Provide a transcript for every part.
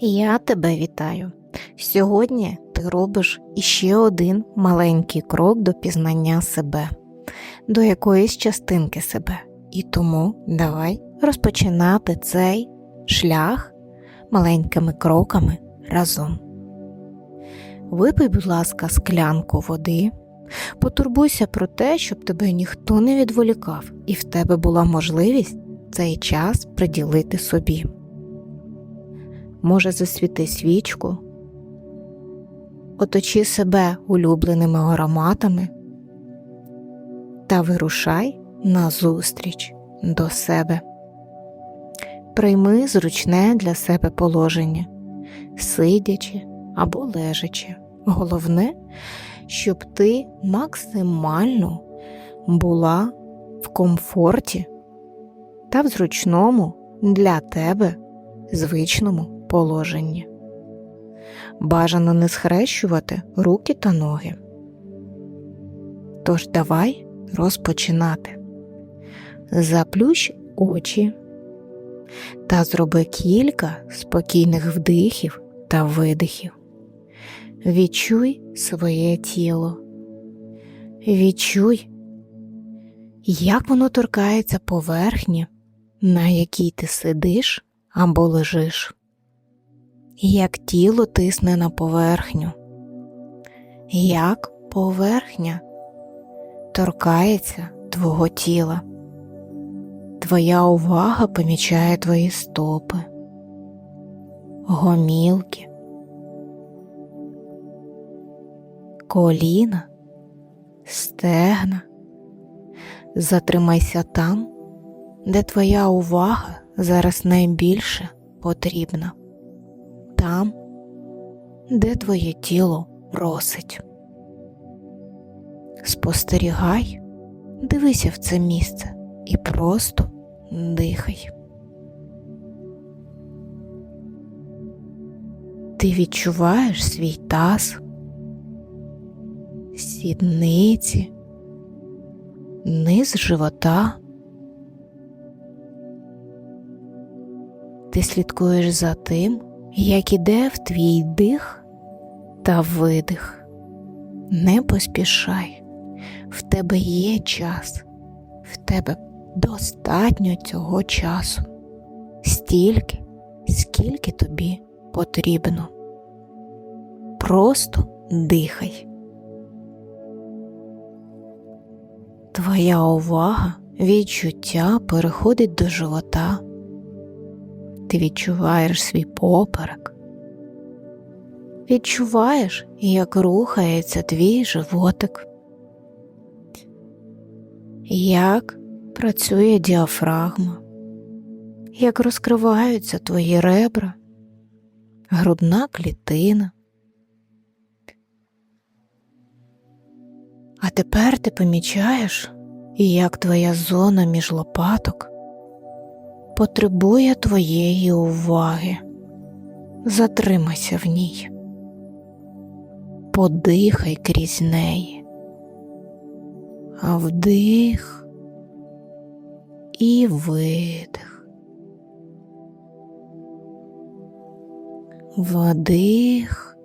Я тебе вітаю. Сьогодні ти робиш іще один маленький крок до пізнання себе, до якоїсь частинки себе. І тому давай розпочинати цей шлях маленькими кроками разом. Випий, будь ласка, склянку води, потурбуйся про те, щоб тебе ніхто не відволікав, і в тебе була можливість цей час приділити собі. Може, засвіти свічку, оточи себе улюбленими ароматами та вирушай назустріч до себе. Прийми зручне для себе положення, сидячи або лежачи. Головне, щоб ти максимально була в комфорті та в зручному для тебе звичному положенні. Бажано не схрещувати руки та ноги. Тож давай розпочинати. Заплющ очі та зроби кілька спокійних вдихів та видихів. Відчуй своє тіло. Відчуй, як воно торкається поверхні, на якій ти сидиш або лежиш, як тіло тисне на поверхню, як поверхня торкається твого тіла. Твоя увага помічає твої стопи, гомілки, коліна, стегна. Затримайся там, де твоя увага зараз найбільше потрібна, там, де твоє тіло просить. Спостерігай, дивися в це місце і просто дихай. Ти відчуваєш свій таз, сідниці, низ живота. Ти слідкуєш за тим, як іде в твій дих та видих. Не поспішай, в тебе є час, в тебе достатньо цього часу, стільки, скільки тобі потрібно. Просто дихай. Твоя увага, відчуття переходить до живота. Ти відчуваєш свій поперек, відчуваєш, як рухається твій животик, як працює діафрагма, як розкриваються твої ребра, грудна клітина. А тепер ти помічаєш, як твоя зона між лопаток потребує твоєї уваги. Затримайся в ній, подихай крізь неї, а вдих і видих, вдих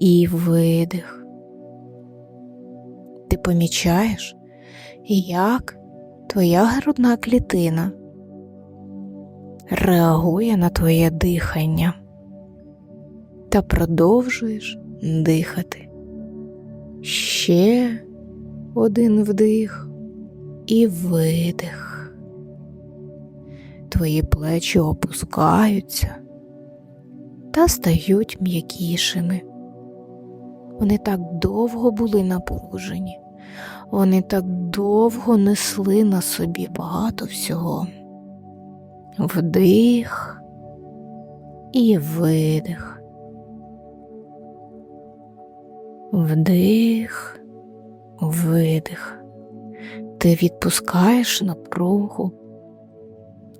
і видих. Ти помічаєш, як твоя грудна клітина реагує на твоє дихання та продовжуєш дихати. Ще один вдих і видих. Твої плечі опускаються та стають м'якішими. Вони так довго були напружені. Вони так довго несли на собі багато всього. Вдих і видих. Вдих, видих. Ти відпускаєш напругу,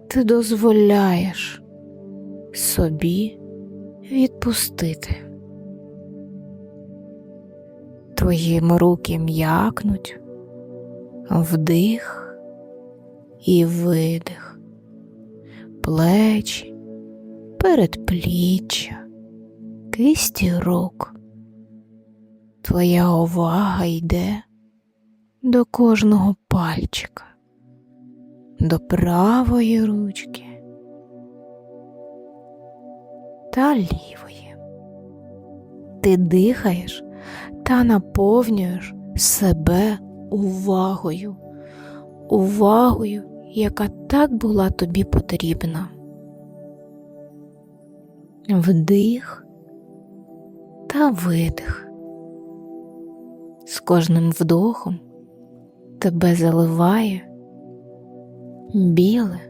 ти дозволяєш собі відпустити. Твої руки м'якнуть, вдих і видих, плечі передпліччя, кисті рук. Твоя увага йде до кожного пальчика, до правої ручки та лівої. Ти дихаєш та наповнюєш себе увагою, увагою, яка так була тобі потрібна. Вдих та видих. З кожним вдохом тебе заливає біле,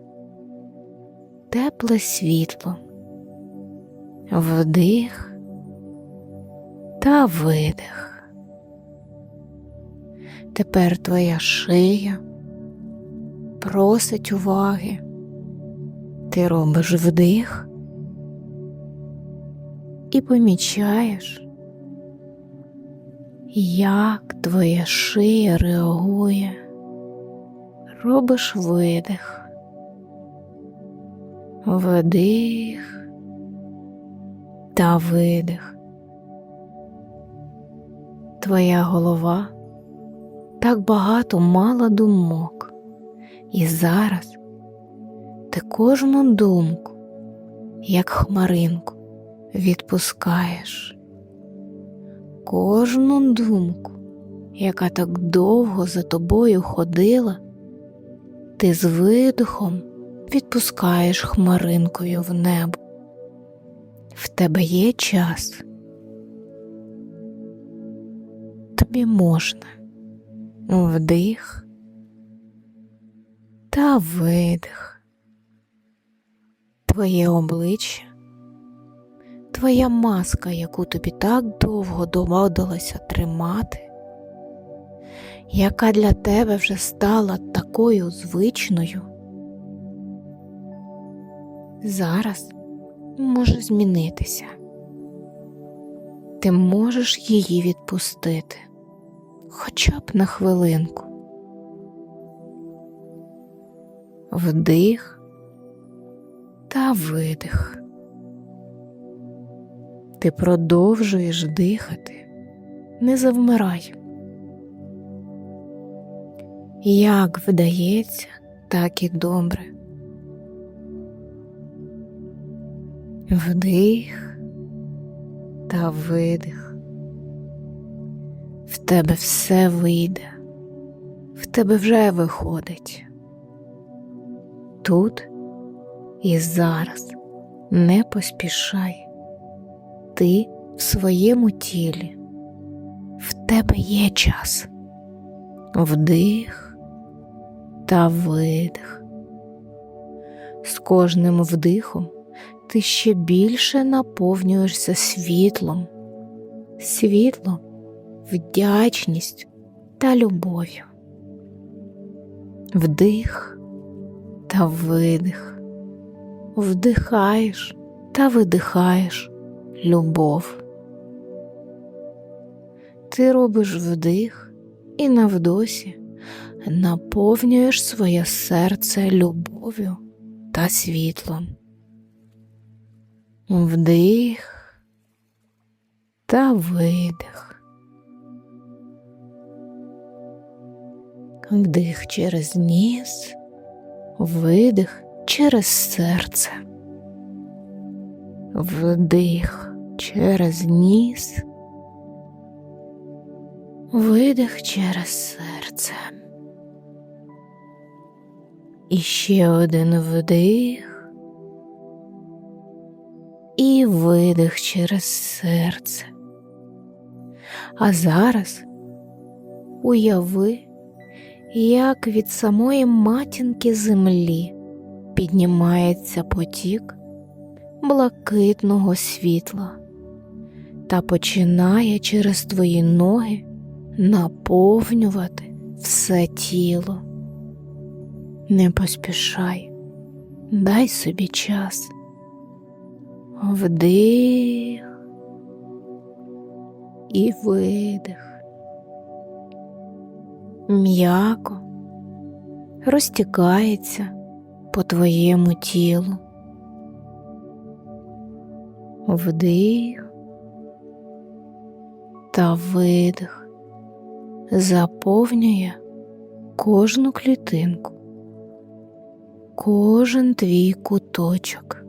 тепле світло, вдих та видих. Тепер твоя шия просить уваги. Ти робиш вдих і помічаєш, як твоя шия реагує, робиш видих, вдих та видих. Твоя голова так багато мала думок, і зараз ти кожну думку, як хмаринку, відпускаєш кожну думку, яка так довго за тобою ходила, ти з видихом відпускаєш хмаринкою в небо. В тебе є час. Тобі можна вдих та видих. Твоє обличчя твоя маска, яку тобі так довго доводилося тримати, яка для тебе вже стала такою звичною, зараз може змінитися. Ти можеш її відпустити хоча б на хвилинку. Вдих та видих ти продовжуєш дихати, не завмирай. Як вдається, так і добре. Вдих та видих. В тебе все вийде, в тебе вже виходить. Тут і зараз. Не поспішай. Ти в своєму тілі, в тебе є час, вдих та видих. З кожним вдихом ти ще більше наповнюєшся світлом, світлом, вдячність та любов'ю. Вдих та видих, вдихаєш та видихаєш любов. Ти робиш вдих і навдосі наповнюєш своє серце любов'ю та світлом. Вдих та видих. Вдих через ніс, видих через серце. Вдих через ніс, видих через серце. І ще один вдих і видих через серце. А зараз уяви, як від самої матінки землі піднімається потік блакитного світла та починає через твої ноги наповнювати все тіло. Не поспішай, дай собі час, вдих і видих. М'яко розтікається по твоєму тілу вдих та видих заповнює кожну клітинку, кожен твій куточок.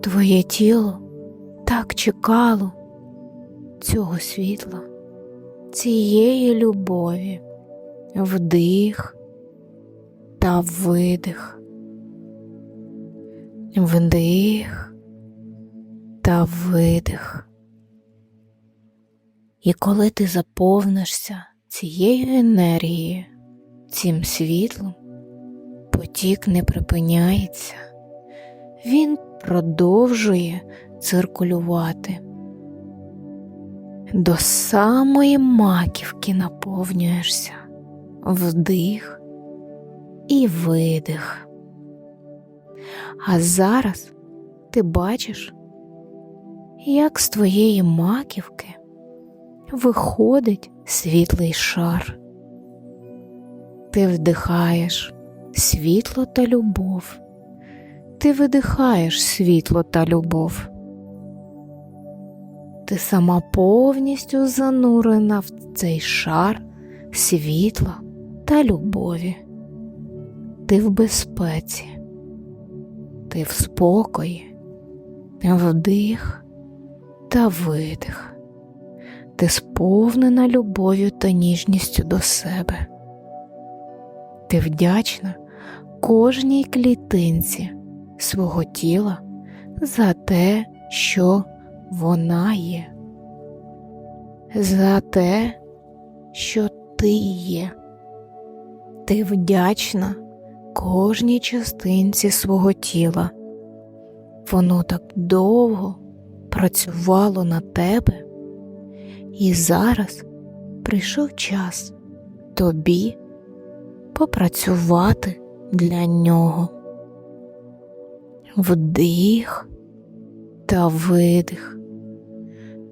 Твоє тіло так чекало цього світла, цієї любові, вдих та видих, вдих та видих. І коли ти заповнишся цією енергією, цим світлом, потік не припиняється, він продовжує циркулювати. До самої маківки наповнюєшся вдих і видих. А зараз ти бачиш, як з твоєї маківки виходить світлий шар. Ти вдихаєш світло та любов, ти видихаєш світло та любов. Ти сама повністю занурена в цей шар світла та любові. Ти в безпеці, ти в спокої, вдих та видих. Ти сповнена любов'ю та ніжністю до себе. Ти вдячна кожній клітинці свого тіла за те, що вона є, за те, що ти є. Ти вдячна кожній частинці свого тіла. Воно так довго працювало на тебе, і зараз прийшов час тобі попрацювати для нього. Вдих та видих.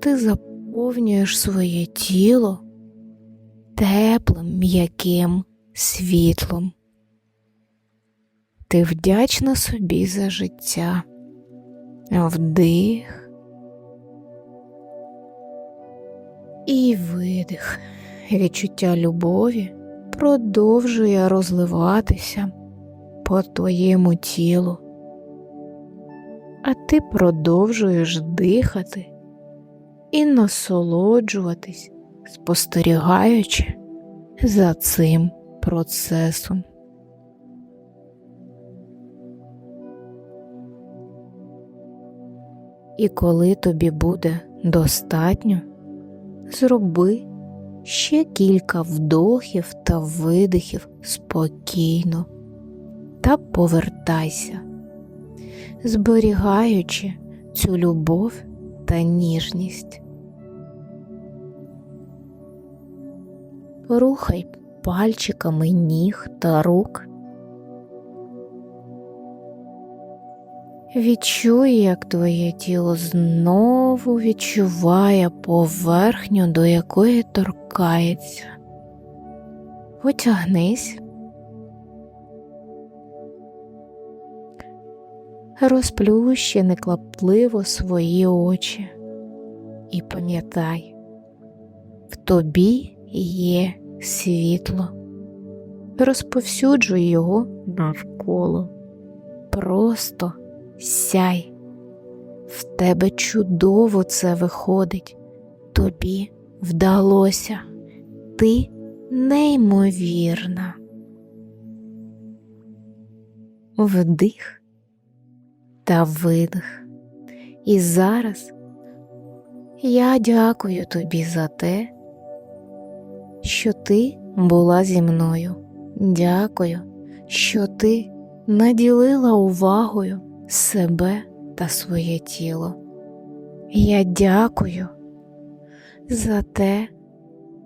Ти заповнюєш своє тіло теплим м'яким світлом. Ти вдячна собі за життя. Вдих і видих. Відчуття любові продовжує розливатися по твоєму тілу, а ти продовжуєш дихати і насолоджуватись, спостерігаючи за цим процесом. І коли тобі буде достатньо, зроби ще кілька вдохів та видихів спокійно та повертайся, зберігаючи цю любов та ніжність. Рухай пальчиками ніг та рук. Відчуй, як твоє тіло знову відчуває поверхню, до якої торкається. Потягнись, розплющи неклапливо свої очі. І пам'ятай, в тобі є світло, розповсюджуй його навколо. Просто сяй, в тебе чудово це виходить, тобі вдалося, ти неймовірна. Вдих та видих. І зараз я дякую тобі за те, що ти була зі мною. Дякую, що ти наділила увагою себе та своє тіло. Я дякую за те,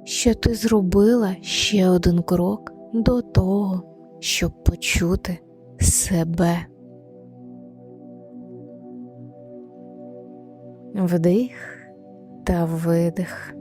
що ти зробила ще один крок до того, щоб почути себе. Вдих та видих.